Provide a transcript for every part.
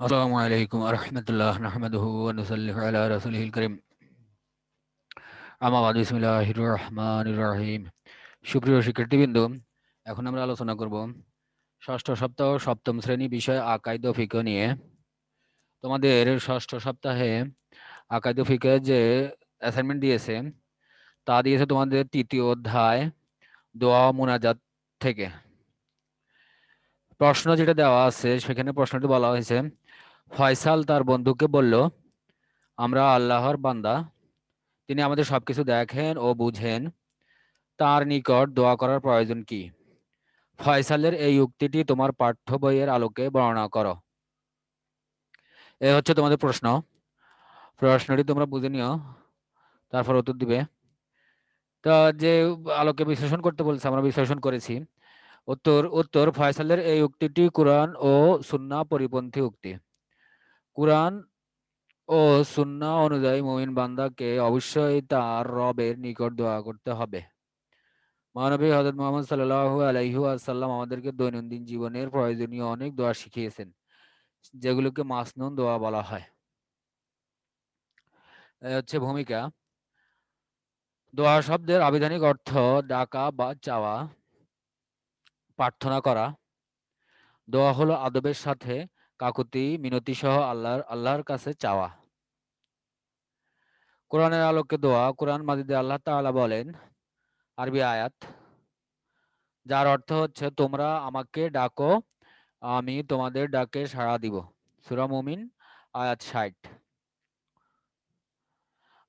আসসালামু আলাইকুম আরহামতুল্লাহ নাহমাদুহু ওয়া নুসাল্লিহু আলা শিক্ষার্থীবৃন্দ, এখন আমরা আলোচনা করব ষষ্ঠ সপ্তাহ সপ্তম শ্রেণি বিষয় আকাইদ ফিকহ নিয়ে। তোমাদের ষষ্ঠ সপ্তাহে আকাইদ ও যে অ্যাসাইনমেন্ট দিয়েছে, তা দিয়েছে তোমাদের তৃতীয় অধ্যায়, দোয়া মোনাজাত থেকে। প্রশ্ন যেটা দেওয়া আছে, সেখানে প্রশ্নটি বলা হয়েছে, ফয়সাল তার বন্ধুকে বলল, আমরা আল্লাহর বান্দা। তিনি আমাদের সবকিছু দেখেন ও বুঝেন। তার নিকট দোয়া করার প্রয়োজন কি? ফয়সালের এই উক্তিটি তোমার পাঠ্য বইয়ের আলোকে বর্ণনা করো। এ হচ্ছে তোমাদের প্রশ্ন। প্রশ্নটি তোমরা বুঝে নিও, তারপর উত্তর দিবে। তা যে আলোকে বিশ্লেষণ করতে বলছে, আমরা বিশ্লেষণ করেছি। উত্তর উত্তর ফয়সালের এই উক্তিটি কোরআন ও সুন্না পরিপন্থী উক্তি। কোরআন ও সুন্না অনুযায়ী মুমিন বান্দাকে অবশ্যই তার রবের নিকট দোয়া করতে হবে। মহানবী হজরত মোহাম্মদ সাল্লাল্লাহু আলাইহি ওয়াসাল্লাম আমাদেরকে দৈনন্দিন জীবনের প্রয়োজনীয় অনেক দোয়া শিখিয়েছেন, যেগুলোকে মাসনুন দোয়া বলা হয়। হচ্ছে ভূমিকা। দোয়া শব্দের আবিধানিক অর্থ ডাকা বা চাওয়া। প্রার্থনা করা। দোয়া হলো আদবের সাথে কাকুতি মিনতি সহ আল্লাহর আল্লাহর কাছে চাওয়া। কোরআনের আলোকে দোয়া, কোরআন মাজিদে আল্লাহ তাআলা বলেন, আরবি আয়াত, যার অর্থ হচ্ছে তোমরা আমাকে ডাকো, আমি তোমাদের ডাকে সাড়া দিব। সূরা মুমিন, আয়াত 60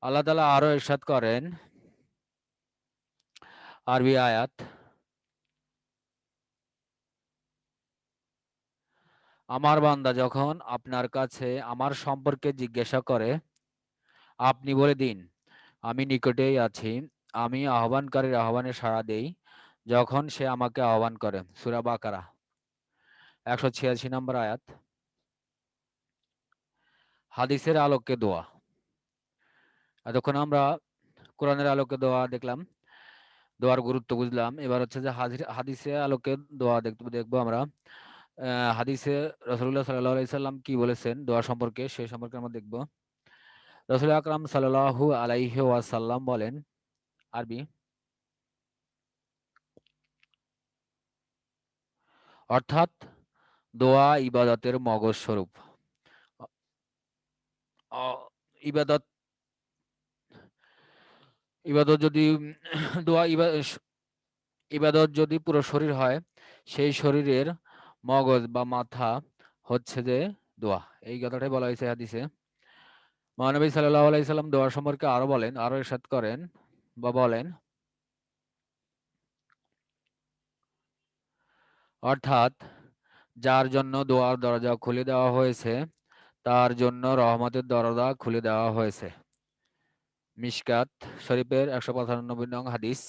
আল্লাহ তাআলা আরও ইরশাদ করেন, আরবি আয়াত আমার বান্দা যখন আপনার কাছে আমার সম্পর্কে জিজ্ঞাসা করে, আপনি বলে দিন, আমি নিকটেই আছি, আমি আহ্বানকারীর আহ্বানে সাড়া দেই, যখন সে আমাকে আহ্বান করে। সূরা একশো ছিয়াশি নম্বর আয়াত। হাদিসের আলোকে দোয়া। এতক্ষণ আমরা কোরআনের আলোকে দোয়া দেখলাম, দোয়ার গুরুত্ব বুঝলাম। এবার হচ্ছে যে হাদিসে আলোকে দোয়া দেখব আমরা। হাদিসে রসুল্লাহ সাল্লাহ সাল্লাম কি বলেছেন? দোয়া সম্পর্কে, সে সম্পর্কে আমরা দেখব। রসুল আকরাম সাল্লাহু আলাইহি ওয়াসাল্লাম বলেন, আরবি, অর্থাৎ দোয়া ইবাদতের মগজ স্বরূপ। ইবাদত ইবাদত যদি, দোয়া ইবাদত যদি পুরো শরীর হয়, সেই শরীরের মগজ বা মাথা হচ্ছে যে দোয়া। এই কথাটাই বলা হয়েছে হাদিসে। মহানবী সাল্লাল্লাহু আলাইহি সাল্লাম দোয়া সম্পর্কে আরও বলেন, আরও ইরশাদ করেন বা বলেন। অর্থাৎ, যার জন্য দোয়ার দরজা খুলে দেওয়া হয়েছে, তার জন্য রহমতের দরজা খুলে দেওয়া হয়েছে। মিশকাত শরীফের একশো পঁচানব্বই নং হাদিস।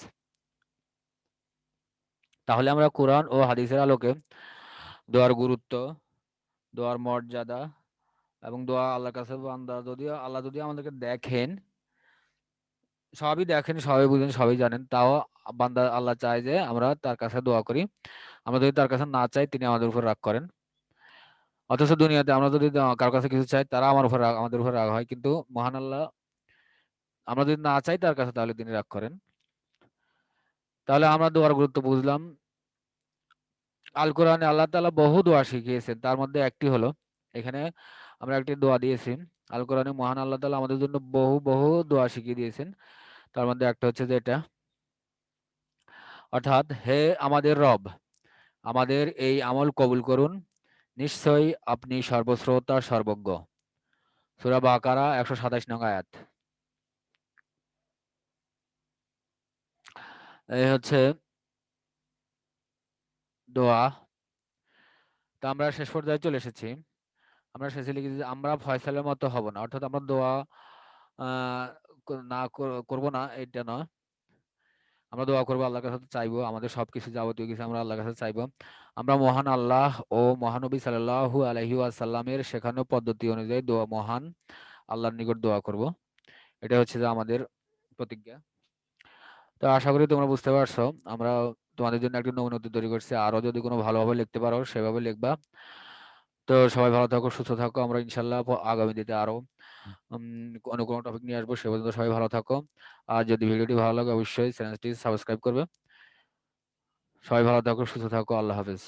তাহলে আমরা কোরআন ও হাদিসের আলোকে দোয়ার গুরুত্ব, দোয়ার মর্যাদা এবং দোয়া আল্লাহর কাছে বান্দা যদি আল্লাহ যদি আমাদেরকে দেখেন, সবই দেখেন, সবাই বুঝেন, সবাই জানেন, তাও বান্দা আল্লাহ চায় যে আমরা তার কাছে দোয়া করি। আমরা যদি তার কাছে না চাই, তিনি আমাদের উপর রাগ করেন। অথচ দুনিয়াতে আমরা যদি কারোর কাছে কিছু চাই, তারা আমার উপর আমাদের উপর রাগ হয়। কিন্তু মহান আল্লাহ, আমরা যদি না চাই তার কাছে, তাহলে তিনি রাগ করেন। তাহলে আমরা দোয়ার গুরুত্ব বুঝলাম। আল কোরআনে আল্লাহ তালা বহু দোয়া শিখিয়েছেন। তার মধ্যে একটি হলো, এখানে আমরা একটি দোয়া দিয়েছি। আল কোরআনে মহান আল্লাহ তালা আমাদের জন্য বহু বহু দোয়া শিখিয়ে দিয়েছেন। তার মধ্যে একটা হচ্ছে যে এটা, অর্থাৎ, হে আমাদের রব, আমাদের এই আমল কবুল করুন। নিশ্চয়ই আপনি সর্বশ্রোতা, সর্বজ্ঞ। সুরা বাকারা, একশো সাতাশ নং আয়াত। এই হচ্ছে দোয়া। তো আমরা শেষ পর্যায়ে চলে এসেছি। আমরা শেষে লিখেছি আমরা ফয়সালের মতো হব না। অর্থাৎ আমরা দোয়া না করব না, এটা নয়। আমরা দোয়া করব আল্লাহর কাছে চাইব আমাদের সবকিছু যাবতীয় কিছু আমরা আল্লাহর কাছে চাইব। আমরা মহান আল্লাহ ও মহানবী সাল্লাল্লাহু আলাইহি ওয়াসাল্লামের শেখানো পদ্ধতি অনুযায়ী দোয়া মহান আল্লাহর নিকট দোয়া করব। এটা হচ্ছে যে আমাদের প্রতিজ্ঞা। তো আশা করি তোমরা বুঝতে পারছ। আমরা তোমাদের জন্য একটা নমুনা তৈরি করছি। আরও যদি কোনো ভালোভাবে লিখতে পারো সেভাবে লিখবা। তো সবাই ভালো থাকো সুস্থ থাকো। আমরা ইনশাল্লাহ আগামী দিতে আরও অন্য কোনো টপিক নিয়ে আসব সে পর্যন্ত সবাই ভালো থাকো। আর যদি ভিডিওটি ভালো লাগে অবশ্যই চ্যানেলটি সাবস্ক্রাইব করবে। সবাই ভালো থাকো সুস্থ থাকো। আল্লাহ হাফেজ।